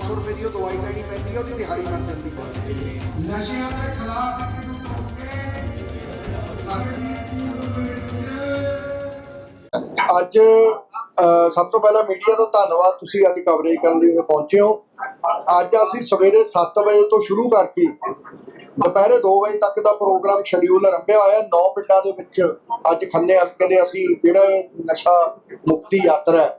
500 ਰੁਪਏ ਦੀ ਉਹ ਦਵਾਈ ਲੈਣੀ ਪੈਂਦੀ ਹੈ ਉਹਦੀ ਦਿਹਾੜੀ ਜਾਂਦੀ ਹੈ ਨਸ਼ਿਆਂ ਦੇ ਖਿਲਾਫ ਇੱਕ ਹੋ ਕੇ ਅੱਜ ਸਭ ਤੋਂ ਪਹਿਲਾਂ ਮੀਡੀਆ ਦਾ ਧੰਨਵਾਦ ਤੁਸੀਂ ਅੱਜ ਕਵਰੇਜ ਕਰਨ ਲਈ ਉਰੇ ਪਹੁੰਚੇ ਹੋ। ਅੱਜ ਅਸੀਂ ਸਵੇਰੇ 7 ਵਜੇ ਤੋਂ ਸ਼ੁਰੂ ਕਰਕੇ ਦੁਪਹਿਰੇ 2 ਵਜੇ ਤੱਕ ਦਾ ਪ੍ਰੋਗਰਾਮ ਸ਼ਡਿਊਲ ਰੰਭਿਆ ਹੋਇਆ ਨੌ ਪਿੰਡਾਂ ਦੇ ਵਿੱਚ ਅੱਜ ਖੰਨੇ ਹਲਕੇ ਦੇ ਅਸੀਂ ਜਿਹੜਾ ਨਸ਼ਾ ਮੁਕਤੀ ਯਾਤਰਾ ਹੈ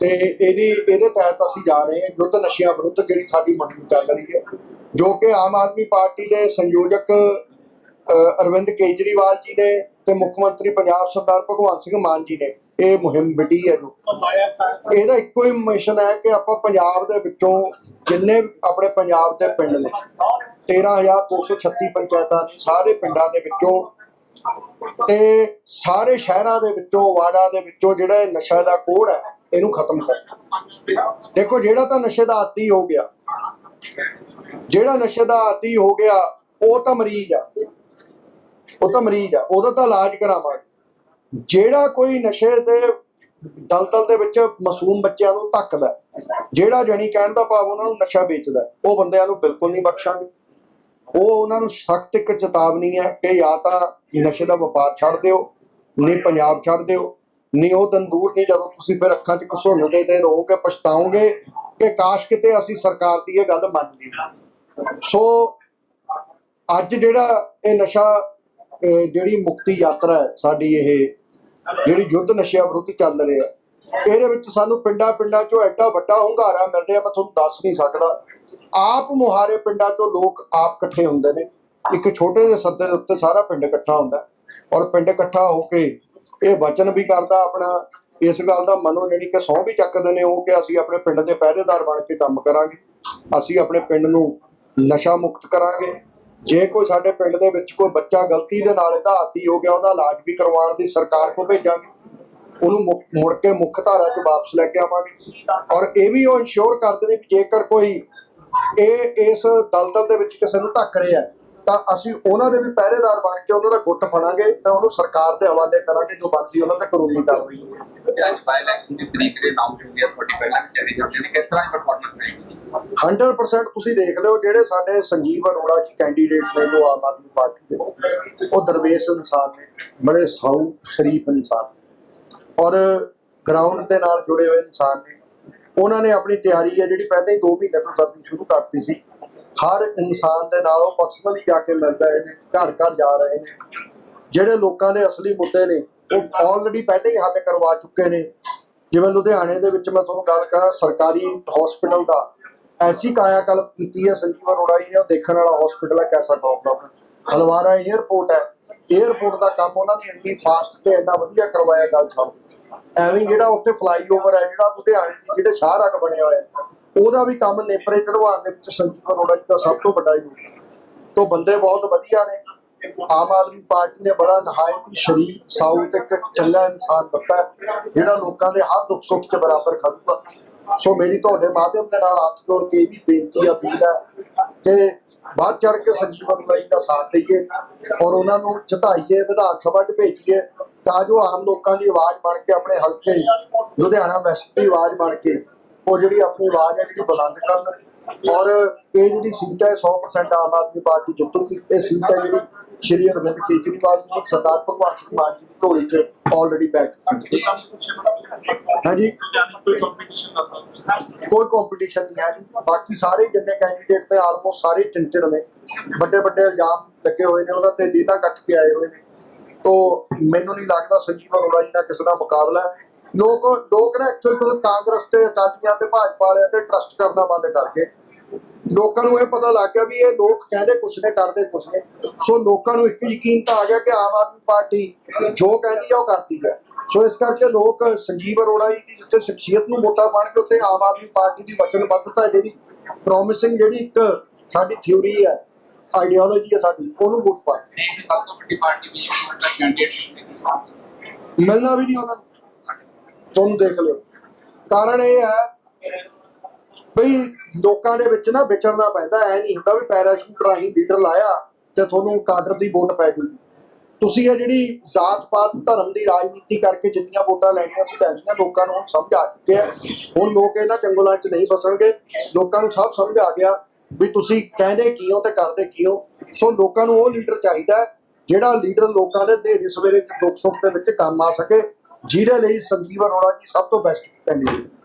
ਤੇ ਇਹਦੀ, ਇਹਦੇ ਤਹਿਤ ਅਸੀਂ ਜਾ ਰਹੇ ਹਾਂ ਯੁੱਧ ਨਸ਼ਿਆਂ ਵਿਰੁੱਧ, ਜਿਹੜੀ ਸਾਡੀ ਮੁਹਿੰਮ ਚੱਲ ਰਹੀ ਹੈ, ਜੋ ਕਿ ਆਮ ਆਦਮੀ ਪਾਰਟੀ ਦੇ ਸੰਯੋਜਕ ਅਰਵਿੰਦ ਕੇਜਰੀਵਾਲ ਜੀ ਨੇ ਤੇ ਮੁੱਖ ਮੰਤਰੀ ਪੰਜਾਬ ਸਰਦਾਰ ਭਗਵੰਤ ਸਿੰਘ ਮਾਨ ਜੀ ਨੇ। ਇਹ ਮੁਹਿੰਮ ਵਿੱਢੀ ਹੈ ਜੋ। ਇਹਦਾ ਇੱਕੋ ਹੀ ਮਿਸ਼ਨ ਹੈ ਕਿ ਆਪਾਂ ਪੰਜਾਬ ਦੇ ਵਿੱਚੋਂ ਜਿੰਨੇ ਆਪਣੇ ਪੰਜਾਬ ਦੇ ਪਿੰਡ ਨੇ 13236 ਪੰਚਾਇਤਾਂ ਨੇ ਸਾਰੇ ਪਿੰਡਾਂ ਦੇ ਵਿੱਚੋਂ ਤੇ ਸਾਰੇ ਸ਼ਹਿਰਾਂ ਦੇ ਵਿੱਚੋਂ, ਵਾਰਡਾਂ ਦੇ ਵਿੱਚੋਂ ਜਿਹੜਾ ਇਹ ਨਸ਼ਾ ਦਾ ਕੋੜ ਹੈ ਇਹਨੂੰ ਖਤਮ ਕਰ। ਦੇਖੋ, ਜਿਹੜਾ ਤਾਂ ਨਸ਼ੇ ਦਾ ਆਦੀ ਹੋ ਗਿਆ, ਜਿਹੜਾ ਨਸ਼ੇ ਦਾ ਆਦੀ ਹੋ ਗਿਆ, ਉਹ ਤਾਂ ਮਰੀਜ਼ ਆ। ਉਹ ਤਾਂ ਮਰੀਜ਼ ਆ। ਉਹਦਾ ਤਾਂ ਇਲਾਜ ਕਰਾਵਾਂਗੇ ਜਿਹੜਾ ਕੋਈ ਨਸ਼ੇ ਦੇ ਦਲਦਲ ਦੇ ਵਿੱਚ ਮਾਸੂਮ ਬੱਚਿਆਂ ਨੂੰ ਧੱਕਦਾ, ਜਿਹੜਾ ਜਣੀ ਕਹਿਣ ਦਾ ਭਾਵ ਉਹਨਾਂ ਨੂੰ ਨਸ਼ਾ ਵੇਚਦਾ, ਉਹ ਬੰਦਿਆਂ ਨੂੰ ਬਿਲਕੁਲ ਨਹੀਂ ਬਖਸ਼ਾਂਗੇ। ਉਹ ਉਹਨਾਂ ਨੂੰ ਸਖਤ ਇੱਕ ਚੇਤਾਵਨੀ ਹੈ ਕਿ ਜਾਂ ਤਾਂ ਨਸ਼ੇ ਦਾ ਵਪਾਰ ਛੱਡ ਦਿਓ, ਨਹੀਂ, ਪੰਜਾਬ ਛੱਡ ਦਿਓ। ਨਹੀਂ, ਉਹ ਦਿਨ ਦੂਰ ਨਹੀਂ, ਜਦੋਂ ਤੁਸੀਂ ਫਿਰ ਅੱਖਾਂ 'ਚ ਘਸੁੰਨਦੇ ਤੇ ਰਹੋਗੇ, ਪਛਤਾਓਗੇ ਕਿ ਕਾਸ਼ ਕਿਤੇ ਅਸੀਂ ਸਰਕਾਰ ਦੀ ਇਹ ਗੱਲ ਮੰਨ ਲਈ ਸੋ ਅੱਜ ਜਿਹੜਾ ਇਹ ਨਸ਼ਾ ਜਿਹੜੀ ਮੁਕਤੀ ਯਾਤਰਾ ਹੈ, ਸਾਡੀ ਇਹ, ਜਿਹੜੀ ਯੁੱਧ ਨਸ਼ਿਆਂ ਵਿਰੁੱਧ ਚੱਲ ਰਿਹਾ, ਇਹਦੇ ਵਿੱਚ ਸਾਨੂੰ ਪਿੰਡਾਂ ਪਿੰਡਾਂ ਚੋਂ ਐਡਾ ਵੱਡਾ ਹੁੰਗਾਰਾ ਮਿਲ ਰਿਹਾ, ਮੈਂ ਤੁਹਾਨੂੰ ਦੱਸ ਨਹੀਂ ਸਕਦਾ। ਆਪ ਮੁਹਾਰੇ ਪਿੰਡਾਂ ਚੋਂ ਲੋਕ ਆਪ ਇਕੱਠੇ ਹੁੰਦੇ ਨੇ। ਇੱਕ ਛੋਟੇ ਜਿਹੇ ਸੱਦੇ ਦੇ ਉੱਤੇ ਸਾਰਾ ਪਿੰਡ ਇਕੱਠਾ ਹੁੰਦਾ ਔਰ ਪਿੰਡ ਇਕੱਠਾ ਹੋ ਕੇ ਇਹ ਵਚਨ ਵੀ ਕਰਦਾ ਆਪਣਾ ਇਸ ਗੱਲ ਦਾ ਮਨੋ ਜਿਹੜੀ ਕਿ ਸਹੁੰ ਵੀ ਚੱਕਦੇ ਨੇ ਉਹ ਕਿ ਅਸੀਂ ਆਪਣੇ ਪਿੰਡ ਦੇ ਪਹਿਰੇਦਾਰ ਬਣ ਕੇ ਕੰਮ ਕਰਾਂਗੇ। ਅਸੀਂ ਆਪਣੇ ਪਿੰਡ ਨੂੰ ਨਸ਼ਾ ਮੁਕਤ ਕਰਾਂਗੇ। ਜੇ ਕੋਈ ਸਾਡੇ ਪਿੰਡ ਦੇ ਵਿੱਚ ਕੋਈ ਬੱਚਾ ਗਲਤੀ ਦੇ ਨਾਲ ਇਹਦਾ ਆਦੀ ਹੋ ਗਿਆ ਉਹਦਾ ਇਲਾਜ ਵੀ ਕਰਵਾਉਣ ਦੀ ਸਰਕਾਰ ਕੋਲ ਭੇਜਾਂਗੇ। ਉਹਨੂੰ ਮੁ- ਮੁੜ ਕੇ ਮੁੱਖ ਧਾਰਾ 'ਚ ਵਾਪਸ ਲੈ ਕੇ ਆਵਾਂਗੇ। ਔਰ ਇਹ ਵੀ ਉਹ ਇਨਸ਼ੋਰ ਕਰਦੇ ਨੇ ਜੇਕਰ ਕੋਈ ਇਹ ਇਸ ਦਲਦਲ ਦੇ ਵਿੱਚ ਕਿਸੇ ਨੂੰ ਧੱਕ ਰਿਹਾ ਹੈ, ਤਾਂ ਅਸੀਂ ਉਹਨਾਂ ਦੇ ਵੀ ਪਹਿਰੇਦਾਰ ਬਣ ਕੇ ਉਹਨਾਂ ਦਾ ਗੁੱਟ ਫੜਾਂਗੇ ਤਾਂ ਉਹਨੂੰ ਸਰਕਾਰ ਦੇ ਹਵਾਲੇ ਕਰਾਂਗੇ ਜੋ ਬਣਦੀ ਉਹਨਾਂ ਤੇ ਕਾਨੂੰਨੀ ਕਾਰਵਾਈ ਅੱਜ ਬਾਈ ਇਲੈਕਸ਼ਨ ਦੀ ਤਰੀਕ ਦੇ ਨਾਮ ਹੋ ਗਿਆ 45 ਲੱਖ ਚਲੀ ਜਾਂਦੀ ਹੈ ਕਿਸ ਤਰ੍ਹਾਂ ਦੀ ਪਰਫਾਰਮੈਂਸ ਰਹੇਗੀ 100% ਤੁਸੀਂ ਦੇਖ ਲਿਓ ਜਿਹੜੇ ਸਾਡੇ ਸੰਜੀਵ ਅਰੋੜਾ ਜੀ ਕੈਂਡੀਡੇਟ ਨੇ ਜੋ ਆਮ ਆਦਮੀ ਪਾਰਟੀ ਦੇ ਉਹ ਦਰਵੇਸ਼ ਇਨਸਾਨ ਨੇ ਬੜੇ ਸਾਊ ਸ਼ਰੀਫ ਇਨਸਾਨ ਔਰ ਗਰਾਊਂਡ ਦੇ ਨਾਲ ਜੁੜੇ ਹੋਏ ਇਨਸਾਨ ਨੇ। ਉਹਨਾਂ ਨੇ ਆਪਣੀ ਤਿਆਰੀ ਹੈ ਜਿਹੜੀ ਪਹਿਲਾਂ ਹੀ 2 ਮਹੀਨੇ ਤੋਂ ਕਰਨੀ ਸ਼ੁਰੂ ਕਰਤੀ ਸੀ। ਹਰ ਇਨਸਾਨ ਦੇ ਨਾਲ ਉਹ ਪਰਸਨਲੀ ਜਾ ਕੇ ਮਿਲ ਰਹੇ ਨੇ ਘਰ ਘਰ ਜਾ ਰਹੇ ਨੇ। ਜਿਹੜੇ ਲੋਕਾਂ ਦੇ ਅਸਲੀ ਮੁੱਦੇ ਨੇ ਉਹ ਆਲਰੇਡੀ ਪਹਿਲਾਂ ਹੀ ਹੱਲ ਕਰਵਾ ਚੁੱਕੇ ਨੇ। ਜਿਵੇਂ ਲੁਧਿਆਣੇ ਦੇ ਵਿੱਚ ਮੈਂ ਤੁਹਾਨੂੰ ਗੱਲ ਕਰਾਂ ਸਰਕਾਰੀ ਹਸਪੀਟਲ ਦਾ। ਐਸੀ ਕਾਇਆਕਲਪ ਕੀਤੀ ਹੈ ਸੰਜੀਵ ਅਰੋੜਾ ਜੀ ਨੇ ਉਹ ਦੇਖਣ ਵਾਲਾ ਹਸਪੀਟਲ ਹੈ ਕੈਸਾ ਟੌਪ ਦਾ। ਹਲਵਾਰਾ 에ਅਰਪੋਰਟ ਹੈ। 에ਅਰਪੋਰਟ ਦਾ ਕੰਮ ਉਹਨਾਂ ਨੇ ਇੰਨੀ ਫਾਸਟ ਤੇ ਇੰਨਾ ਵਧੀਆ ਕਰਵਾਇਆ ਗੱਲ ਛੱਡ ਦਿਓ। ਐਵੇਂ ਜਿਹੜਾ ਉੱਥੇ ਫਲਾਈਓਵਰ ਹੈ ਜਿਹੜਾ ਲੁਧਿਆਣੇ ਦੀ ਜਿਹੜੇ ਸ਼ਾਹਰਾਗ ਬਣਿਆ ਹੋਇਆ ਹੈ, ਉਹਦਾ ਵੀ ਕੰਮ ਨੇਪਰੇ ਚੜਵਾਉਣ ਦੇ ਵਿੱਚ ਸੰਜੀਵ ਅਰੋੜਾ ਜੀ ਦਾ ਸਭ ਤੋਂ ਵੱਡਾ ਯੋਗਦਾਨ ਤੋਂ ਬੰਦੇ ਬਹੁਤ ਵਧੀਆ ਨੇ। ਆਮ ਆਦਮੀ ਪਾਰਟੀ ਨੇ ਬੜਾ ਨਹਾਇਤ ਸ਼ਰੀਫ ਸਾਊ ਇੱਕ ਚੰਗਾ ਇਨਸਾਨ ਦਿੱਤਾ ਜਿਹੜਾ ਲੋਕਾਂ ਦੇ ਹਰ ਦੁੱਖ ਸੁੱਖ 'ਚ ਬਰਾਬਰ ਖੜੂਗਾ। ਸੋ ਮੇਰੀ ਤੁਹਾਡੇ ਮਾਧਿਅਮ ਦੇ ਨਾਲ ਹੱਥ ਜੋੜ ਕੇ ਇਹ ਵੀ ਬੇਨਤੀ ਅਪੀਲ ਹੈ ਕਿ ਬਾਅਦ ਚੜ ਕੇ ਸੰਜੀਵ ਅਰੋੜਾ ਜੀ ਦਾ ਸਾਥ ਦਈਏ ਔਰ ਉਹਨਾਂ ਨੂੰ ਚਿਤਾਈਏ ਵਿਧਾਨ ਸਭਾ 'ਚ ਭੇਜੀਏ ਤਾਂ ਜੋ ਆਮ ਲੋਕਾਂ ਦੀ ਆਵਾਜ਼ ਬਣ ਕੇ ਆਪਣੇ ਹਲਕੇ ਲੁਧਿਆਣਾ ਵੈਸਟ ਦੀ ਆਵਾਜ਼ ਬਣ ਕੇ ਉਹ ਜਿਹੜੀ ਆਪਣੀ ਆਵਾਜ਼ ਹੈ ਜਿਹੜੀ ਬੁਲੰਦ ਕਰਨ ਔਰ ਇਹ ਜਿਹੜੀ ਸੀਟ ਹੈ 100% ਆਮ ਆਦਮੀ ਪਾਰਟੀ ਜਿੱਤੂਗੀ ਇਹ ਸੀਟ ਹੈ ਜਿਹੜੀ ਸ਼੍ਰੀ ਅਰਵਿੰਦ ਕੇਜਰੀਵਾਲ ਜੀ ਸਰਦਾਰ ਭਗਵੰਤ ਸਿੰਘ ਮਾਨ ਜੀ ਦੀ ਝੋਲੀ 'ਚ ਆਲਰੇਡੀ ਬੈਠ ਚੁੱਕੀ ਹਾਂਜੀ। ਕੋਈ ਕੰਪੀਟੀਸ਼ਨ ਨਹੀਂ ਹੈ ਜੀ। ਬਾਕੀ ਸਾਰੇ ਜਿੰਨੇ ਕੈਂਡੀਡੇਟ ਨੇ ਆਲਮੋਸਟ ਸਾਰੇ ਟਿੰਟਡ ਨੇ। ਵੱਡੇ ਵੱਡੇ ਇਲਜ਼ਾਮ ਲੱਗੇ ਹੋਏ ਨੇ, ਉਹਨਾਂ ਤੇ ਜੀਤਾ ਕੱਟ ਕੇ ਆਏ ਹੋਏ ਨੇ। ਤੋ ਮੈਨੂੰ ਨਹੀਂ ਲੱਗਦਾ ਸੰਜੀਵ ਅਰੋੜਾ ਜੀ ਦਾ ਕਿਸੇ ਦਾ ਮੁਕਾਬਲਾ ਹੈ। ਲੋਕ ਲੋਕ ਨਾ ਐਕਚੁਅਲ ਕਾਂਗਰਸ ਤੇ ਅਕਾਲੀਆਂ ਤੇ ਭਾਜਪਾ ਵਾਲਿਆਂ ਤੇ ਟਰਸਟ ਕਰਨਾ ਬੰਦ ਕਰਕੇ। ਲੋਕਾਂ ਨੂੰ ਇਹ ਪਤਾ ਲੱਗ ਗਿਆ ਵੀ ਇਹ ਲੋਕ ਕਹਿੰਦੇ ਕੁਛ ਨੇ, ਕਰਦੇ ਕੁਛ ਨੇ। ਸੋ ਲੋਕਾਂ ਨੂੰ ਇੱਕ ਯਕੀਨ ਤਾਂ ਆ ਗਿਆ ਕਿ ਆਮ ਆਦਮੀ ਪਾਰਟੀ ਜੋ ਕਹਿੰਦੀ ਆ ਉਹ ਕਰਦੀ ਹੈ ਸੋ ਇਸ ਕਰਕੇ ਲੋਕ ਸੰਜੀਵ ਅਰੋੜਾ ਜੀ ਦੀ ਜਿੱਥੇ ਸ਼ਖਸੀਅਤ ਨੂੰ ਵੋਟਾਂ ਪਾਣਗੇ ਉੱਥੇ ਆਮ ਆਦਮੀ ਪਾਰਟੀ ਦੀ ਵਚਨਬੱਧਤਾ ਜਿਹੜੀ ਪ੍ਰੋਮਿਸਿੰਗ ਜਿਹੜੀ ਇੱਕ ਸਾਡੀ ਥਿਊਰੀ ਹੈ ਆਈਡੀਓਲੋਜੀ ਹੈ ਸਾਡੀ, ਉਹਨੂੰ ਵੋਟ ਪਾ ਸਭ ਤੋਂ ਵੱਡੀ ਪਾਰਟੀ ਵੀ ਜਿਹੜਾ ਕੈਂਡੀਡੇਟ ਮਿਲਣਾ ਵੀ ਨਹੀਂ ਉਹਨਾਂ ਨੂੰ। ਤੁਹਾਨੂੰ ਦੇਖ ਲਿਓ। ਕਾਰਨ ਇਹ ਹੈ ਬਈ ਲੋਕਾਂ ਦੇ ਵਿੱਚ ਨਾ ਵਿਚਰਨਾ ਪੈਂਦਾ, ਐ ਨਹੀਂ ਹੁੰਦਾ ਵੀ ਪੈਰਾਸ਼ੂਟ ਰਾਹੀਂ ਲੀਡਰ ਲਾਇਆ ਤੇ ਤੁਹਾਨੂੰ ਕਾਡਰ ਦੀ ਵੋਟ ਪੈ ਗਈ। ਤੁਸੀਂ ਇਹ ਜਿਹੜੀ ਜਾਤ ਪਾਤ, ਧਰਮ ਦੀ ਰਾਜਨੀਤੀ ਕਰਕੇ ਜਿੰਨੀਆਂ ਵੋਟਾਂ ਲੈਣੀਆਂ ਸੀ ਲੈ ਲਈਆਂ, ਲੋਕਾਂ ਨੂੰ ਹੁਣ ਸਮਝ ਆ ਚੁੱਕੇ ਆ। ਹੁਣ ਲੋਕ ਇਹਨਾਂ ਚੰਗਲਾਂ 'ਚ ਨਹੀਂ ਫਸਣਗੇ ਲੋਕਾਂ ਨੂੰ ਸਭ ਸਮਝ ਆ ਗਿਆ ਵੀ ਤੁਸੀਂ ਕਹਿੰਦੇ ਕੀ ਹੋ ਤੇ ਕਰਦੇ ਕੀ ਹੋ। ਸੋ ਲੋਕਾਂ ਨੂੰ ਉਹ ਲੀਡਰ ਚਾਹੀਦਾ ਜਿਹੜਾ ਲੀਡਰ ਲੋਕਾਂ ਦੇ ਦੇਰੇ ਸਵੇਰੇ ਦੁੱਖ ਸੁੱਖ ਦੇ ਵਿੱਚ ਕੰਮ ਆ ਸਕੇ। ਜਿਹਦੇ ਲਈ ਸੰਜੀਵ ਅਰੋੜਾ ਜੀ ਸਭ ਤੋਂ ਬੈਸਟ ਕੈਂਡੀਡੇਟ